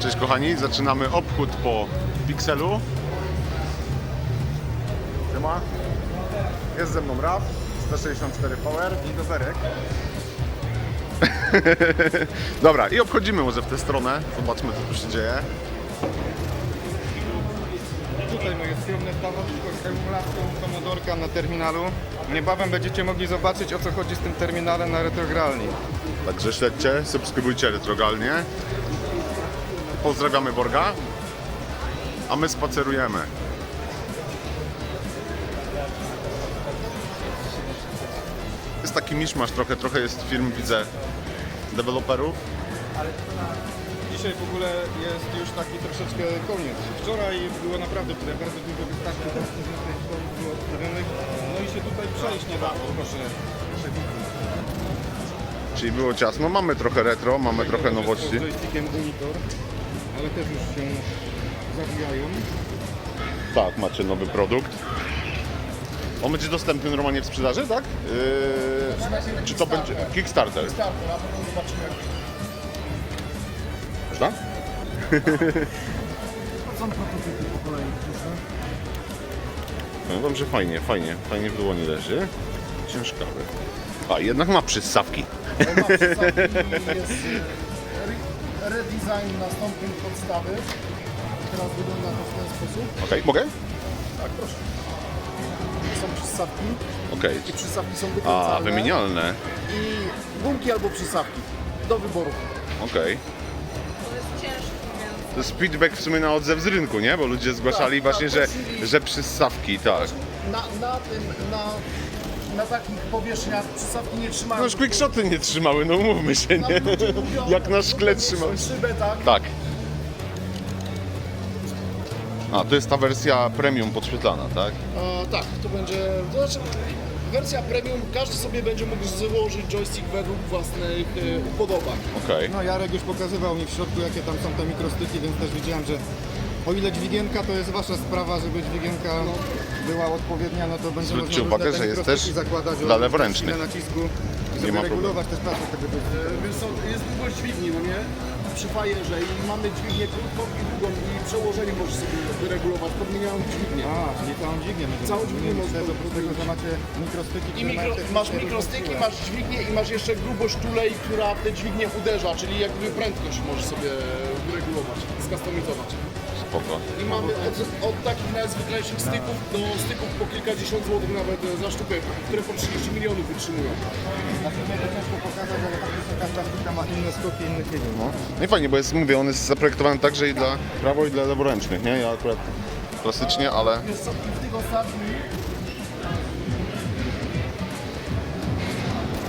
Cześć kochani, zaczynamy obchód po Pixelu. Siema. Jest ze mną Raf, 164 Power i Doberek. Dobra, i obchodzimy może w tę stronę. Zobaczmy co tu się dzieje. Tutaj moje skromne stanowisko z emulacją Commodorka na terminalu. Niebawem będziecie mogli zobaczyć o co chodzi z tym terminalem na retrogralni. Także śledźcie, subskrybujcie retrogalnie. Pozdrawiamy Borga. A my spacerujemy. Jest taki miszmasz trochę, trochę jest firm, widzę, deweloperów. Dzisiaj w ogóle jest już taki troszeczkę koniec. Wczoraj było naprawdę tutaj bardzo dużo wystarczy było odstawionych. No i się tutaj przejść nie dało, proszę. proszę. Czyli było ciasno. Mamy trochę retro, mamy trochę nowości. Z joystickiem Unitor, ale też już się zawijają. Tak, macie nowy produkt. On będzie dostępny normalnie w sprzedaży, tak? Yy, czy to będzie Kickstarter? Można? Są prototypy po kolei, proszę. No dobrze, fajnie, fajnie, fajnie w dłoni leży. Ciężkawy. A, jednak ma przyssawki. Ma przysadzki, jest re- redesign nastąpił podstawy. Teraz wygląda to w ten sposób. Okej, mogę? Tak, proszę. Są przystawki Okej. i przystawki są A, wykręcalne. wymienialne. I gumki albo przystawki. Do wyboru. Okej. To jest feedback w sumie na odzew z rynku, nie? Bo ludzie zgłaszali Tak, właśnie, tak, że, prosili- że przyssawki, tak. Na, na tym, na, na takich powierzchniach przystawki nie trzymają. No już quickshoty nie trzymały, no umówmy się, nie? Ludzie mówią, Jak na szkle trzymały. Szybę, tak. Tak. A, to jest ta wersja premium podświetlana, tak? E, tak, to będzie. To znaczy, wersja premium, każdy sobie będzie mógł założyć joystick według własnych e, upodobań. Okej. No Jarek już pokazywał mi w środku jakie tam są te mikrostyki, więc też widziałem, że o ile dźwigienka to jest wasza sprawa, żeby dźwigienka była odpowiednia, no to będzie Zwróćcie można uwagę, różne że jest też zakładać dla o leworęcznych. nacisku, Nie żeby ma regulować też pracę tego. Więc są, jest długość dźwigni, no nie? Przy fajerze i mamy dźwignię krótką i długą i przełożenie możesz sobie wyregulować, podmieniając dźwignię. A, czyli całą dźwignię Całą dźwignię można Też oprócz tego, że macie mikrostyki, I które mikro, mają masz mikrostyki, masz dźwignię i masz jeszcze grubość tulej, która w tę dźwignię uderza, czyli jakby prędkość możesz sobie wyregulować, skustomizować. Spoko. I mamy od, od takich najzwyklejszych styków do styków po kilkadziesiąt złotych nawet e, za sztukę, które po 30 milionów wytrzymują. Na filmie to ciężko pokazać, ale faktycznie każda sztuka ma inne skoki, inny feeling. No. no i fajnie, bo jest, mówię, on jest zaprojektowany także i dla prawo i dla leworęcznych, nie? Ja akurat klasycznie, ale i w tych ostatnich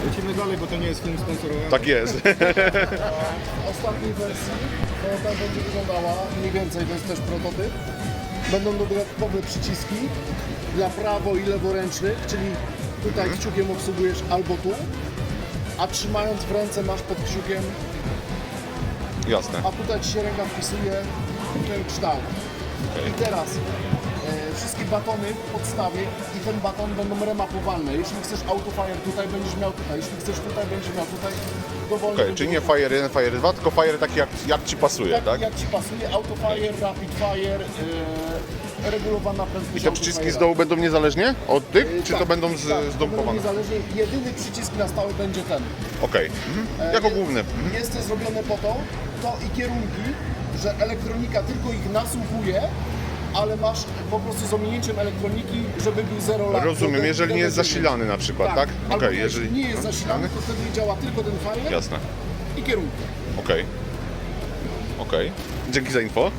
Lecimy dalej, bo to nie jest film sponsorowany. tak jest. ostatniej wersji, tak będzie wyglądała, mniej więcej, to jest też prototyp. Będą dodatkowe przyciski dla prawo i leworęcznych, czyli tutaj kciukiem obsługujesz albo tu, a trzymając w ręce masz pod kciukiem, Jasne. a tutaj ci się ręka wpisuje w ten kształt. I teraz wszystkie batony w podstawie i ten baton będą remapowalne. Jeśli chcesz autofire tutaj, będziesz miał tutaj. Jeśli chcesz tutaj, będziesz miał tutaj. Dowolnie Okej, czyli nie Fire 1, Fire 2, tylko Fire taki jak, jak Ci pasuje, tak, tak? jak Ci pasuje, autofire, rapid fire, e, regulowana prędkość I te przyciski z autofire'a. dołu będą niezależnie od tych, E, czy tak, to będą z, tak, będą? Niezależnie, jedyny przycisk na stałe będzie ten. Okej, mhm. jako główny. Mhm. Jest to zrobione po to, to i kierunki, że elektronika tylko ich nasłuchuje, ale masz po prostu z ominięciem elektroniki, żeby był zero lat. Rozumiem, jeżeli nie jest zasilany na przykład, tak? Albo Okej, jeżeli jeżeli... nie jest zasilany, to wtedy działa tylko ten fire Jasne, i kierunki. okej. Okej, dzięki za info.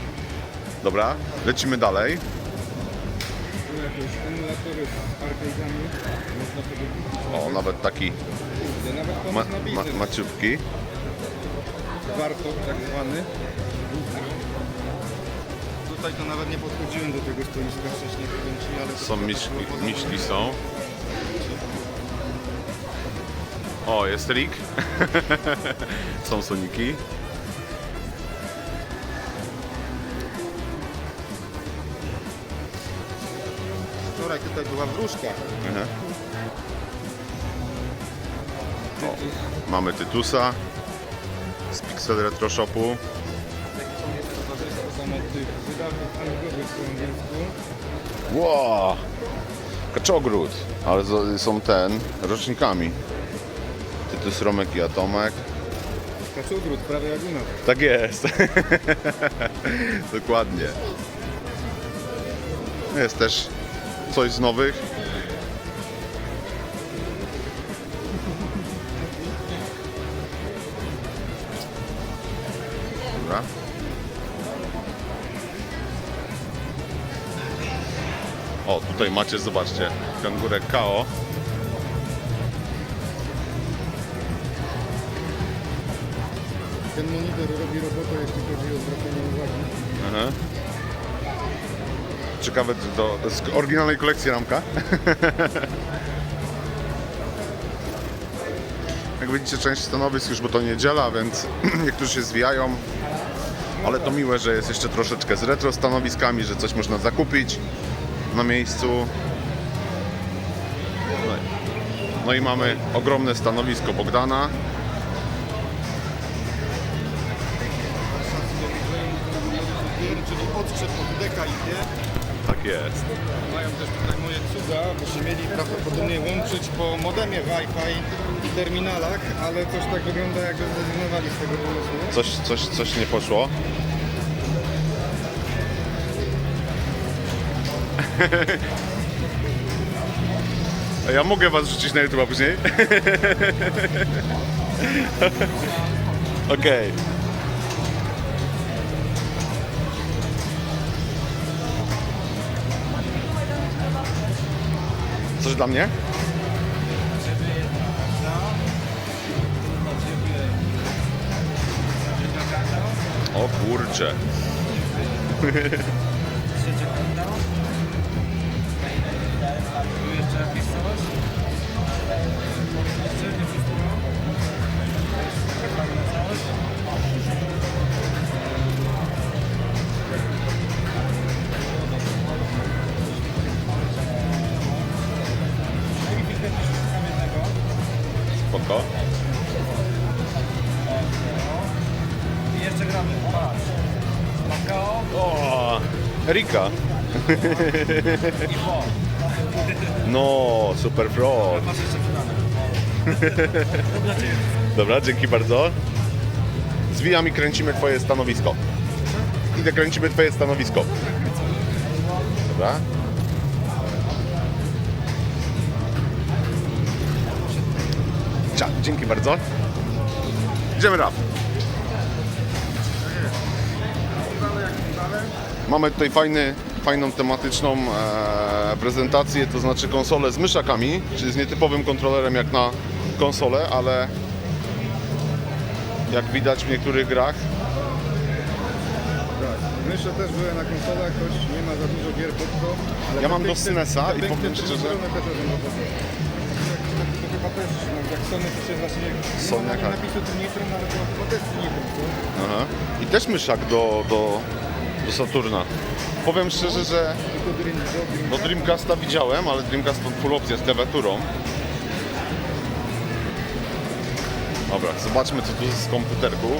Dobra, lecimy dalej. Tu jakieś emulatory z arcade'ami. Można sobie kupić. O, nawet taki Nawet ma, na ma, biznes. maciutki. Wartok tak zwany. Tutaj to nawet nie podchodziłem do tego stoiska wcześniej, powiem Ci, ale... to Są miśli, miśli są. O, jest Rick. są soniki. Wczoraj tutaj była wróżka. Mhm. O, mamy Tytusa z Pixel Retro Shopu. Po angielsku. Wow! Kaczogród, ale są ten, rocznikami. Tytus Romek i Atomek. Kaczugród, prawie jak u nas. Tak jest. Dokładnie. Jest też coś z nowych. Dobra. O, tutaj macie, zobaczcie, kangurek KO. Ten monitor robi robotę, jeśli chodzi o zwracanie uwagi. Aha. Ciekawe, to z oryginalnej kolekcji ramka. Jak widzicie, część stanowisk już, bo to niedziela, więc niektórzy się zwijają. Ale to miłe, że jest jeszcze troszeczkę z retro stanowiskami, że coś można zakupić na miejscu. No i- No i mamy ogromne stanowisko Bogdana. Czyli odszedł od deka i. Tak jest. Mają też tutaj moje cuda, bo się mieli prawdopodobnie łączyć po modemie Wi-Fi i terminalach, ale coś tak wygląda jakby zrezygnowali z tego pomysłu. Coś, coś, coś nie poszło. A ja mogę was wrzucić na YouTube później? Okej. Coś dla mnie? O kurcze. Bo. No, super frog. Dobra, dzięki bardzo. Zwijam i kręcimy twoje stanowisko. Idę kręcimy twoje stanowisko. Dobra. Cia, dzięki bardzo. Idziemy raf. Mamy tutaj fajny, fajną tematyczną e, prezentację, to znaczy konsolę z myszakami, czyli z nietypowym kontrolerem jak na konsolę, ale jak widać w niektórych grach Tak. Mysze też były na konsolach, choć nie ma za dużo gier pod to. Ale Ja te mam do piękne- SNES-a te i piękne powiem szczerze- też. To chyba też, no, jak Sony to się właśnie... Sony, nie ma tak. napisu Trinitron, ale to chyba też Trinitron, co? Aha. I też myszak do, do, do Saturna. Powiem szczerze, że do Dreamcasta widziałem, ale Dreamcast to full opcja z klawiaturą. Dobra, zobaczmy co tu jest z komputerków.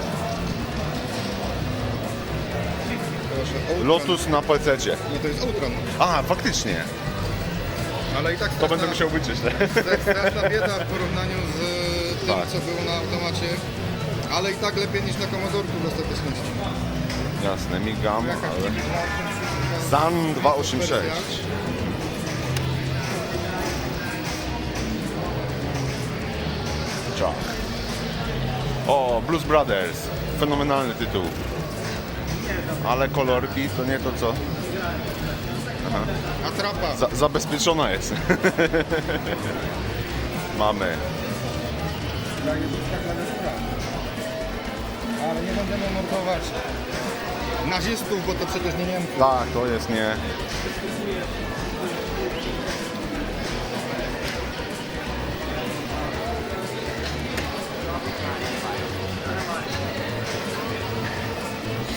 Outrun. Lotus na PC. Nie, to jest Outrun. A, faktycznie. Ale i tak To będę musiał wyczyć. Straszna bieda w porównaniu z tym, Tak. co było na automacie. Ale i tak lepiej niż na Commodorku w ostateczności. Jasne, migam, ale... Zan 286. Czak. O, Blues Brothers. Fenomenalny tytuł. Ale kolorki to nie to co. Atrapa. Za, zabezpieczona jest. Mamy. Ale nie będziemy mordować nazistów, bo to przecież nie Niemcy. Tak, to jest nie.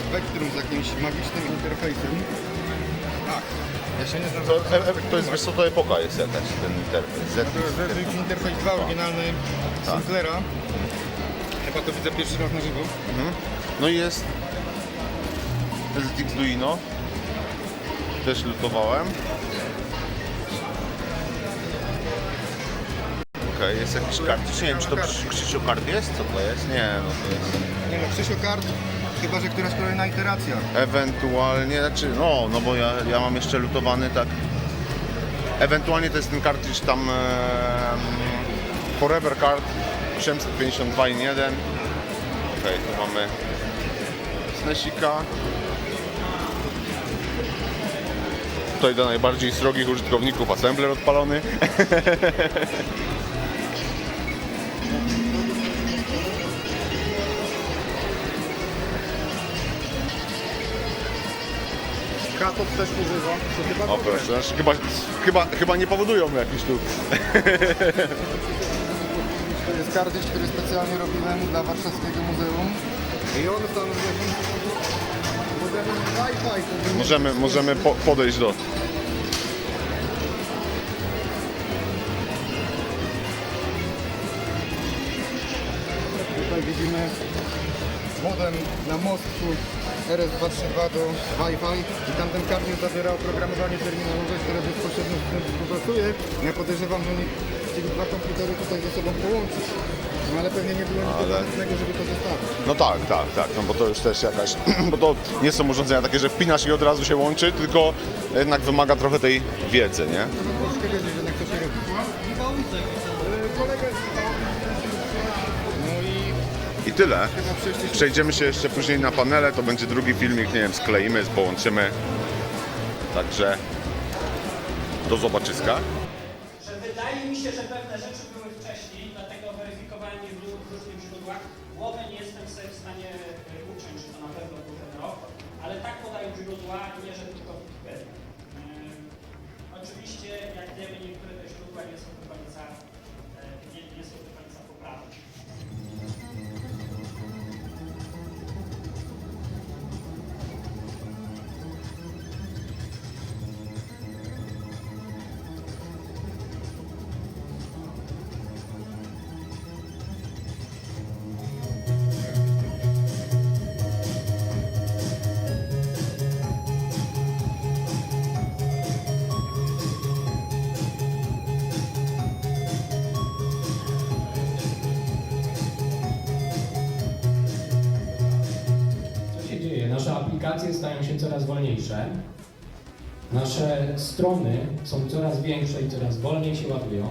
Spektrum z jakimś magicznym interfejsem. Tak. Ja się nie znam. To, e, e, to jest, wiesz co, to epoka jest jakaś, ten interfejs. To jest ZX Interface 2 oryginalny Tak. Sinclaira. Chyba to widzę pierwszy raz na żywo. No i jest ZX Duino. też lutowałem. Okej, jest jakiś kart. Nie wiem, czy to Krzy- Krzysiu kart jest? Co to jest? Nie, no to jest... Nie no, Krzysiu kart, chyba że któraś kolejna iteracja. Ewentualnie, znaczy, no, no bo ja, ja mam jeszcze lutowany tak. Ewentualnie to jest ten kartridż tam em, Forever Card 852 in 1. Okej, tu mamy SNESika. Tutaj do najbardziej srogich użytkowników assembler odpalony. Katot też używam. To chyba O proszę, znaczy, chyba, chyba, chyba nie powodują jakiś tu. To jest kartridż, który specjalnie robiłem dla Warszawskiego Muzeum. I on Wi-Fi. Możemy, możemy po, podejść do. Tutaj widzimy modem na mostku RS232 do Wi-Fi i tamten kartridż zawiera oprogramowanie terminalowe, które bezpośrednio z tym współpracuje. Ja podejrzewam, że oni chcieli dwa komputery tutaj ze sobą połączyć. No ale pewnie nie było nic Ale- ale... żeby to zostawić. No tak, tak, tak, no bo to już też jakaś, bo to nie są urządzenia takie, że wpinasz i od razu się łączy, tylko jednak wymaga trochę tej wiedzy, nie? Troszkę wiedzieć, że to się robi. Kolega No i tyle. Przejdziemy się jeszcze później na panele, to będzie drugi filmik, nie wiem, skleimy, połączymy. Także do zobaczyska. że wydaje mi się, że pewne rzeczy były wcześniej, dlatego weryfikowałem je w różnych źródłach. Głowy nie jestem sobie w stanie y, uciąć, czy to na pewno był ten rok, ale tak podają źródła, nie że tylko Wikipedia. Yy, oczywiście, jak wiemy, niektóre te źródła nie są do końca, y, nie, nie są do końca poprawne. Nasze aplikacje stają się coraz wolniejsze. Nasze strony są coraz większe i coraz wolniej się ładują.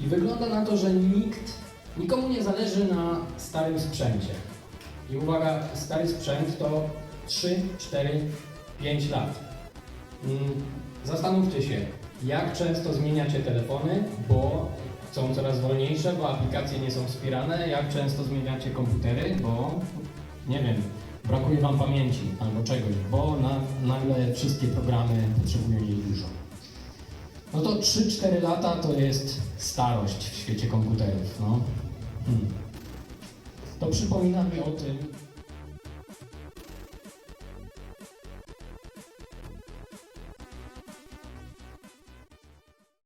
I wygląda na to, że nikt, nikomu nie zależy na starym sprzęcie. I uwaga, stary sprzęt to 3, 4, 5 lat. Mm, Zastanówcie się, jak często zmieniacie telefony, bo są coraz wolniejsze, bo aplikacje nie są wspierane, jak często zmieniacie komputery, bo nie wiem, brakuje Wam pamięci albo czegoś, bo na, nagle wszystkie programy potrzebują jej dużo. No to 3-4 lata to jest starość w świecie komputerów. No. Hmm. To przypomina mi o tym,